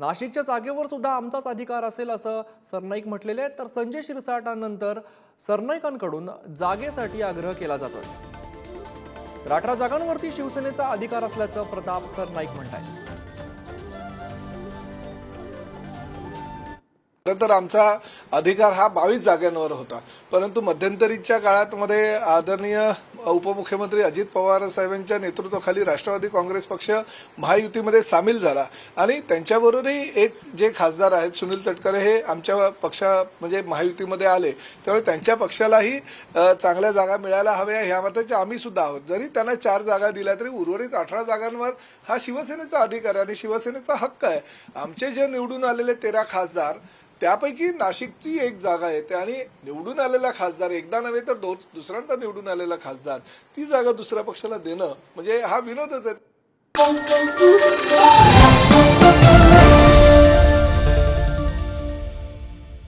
नाशिकच्या जागेवर सुद्धा आमचाच अधिकार असेल असं सरनाईक म्हटलेले आहेत. तर संजय शिरसाटानंतर सरनाईकांकडून जागेसाठी आग्रह केला जातोय. राठरा जागांवरती शिवसेनेचा अधिकार असल्याचं प्रताप सरनाईक म्हणताय खरं तर आमचा अधिकार हा बावीस जागांवर होता. परंतु मध्यंतरीच्या काळात मध्ये आदरणीय उपमुख्यमंत्री अजित पवार साहेबांच्या नेतृत्वाखाली राष्ट्रवादी काँग्रेस पक्ष महायुतीमध्ये सामील झाला. आणि त्यांच्याबरोबरही एक जे खासदार आहेत सुनील तटकरे हे आमच्या पक्षा म्हणजे महायुतीमध्ये आले. त्यामुळे त्यांच्या पक्षालाही चांगल्या जागा मिळायला हव्या ह्या मताचे आम्ही सुद्धा आहोत. जरी त्यांना चार जागा दिल्या तरी उर्वरित अठरा जागांवर हा शिवसेनेचा अधिकार आहे आणि शिवसेनेचा हक्क आहे. आमचे जे निवडून आलेले तेरा खासदार त्यापैकी नाशिकची एक जागा आहे. आणि निवडून आलेला खासदार एकदा नव्हे तर दुसऱ्यांदा निवडून आलेला खासदार ती जागा दुसऱ्या पक्षाला देणं म्हणजे हा विनोदच आहे.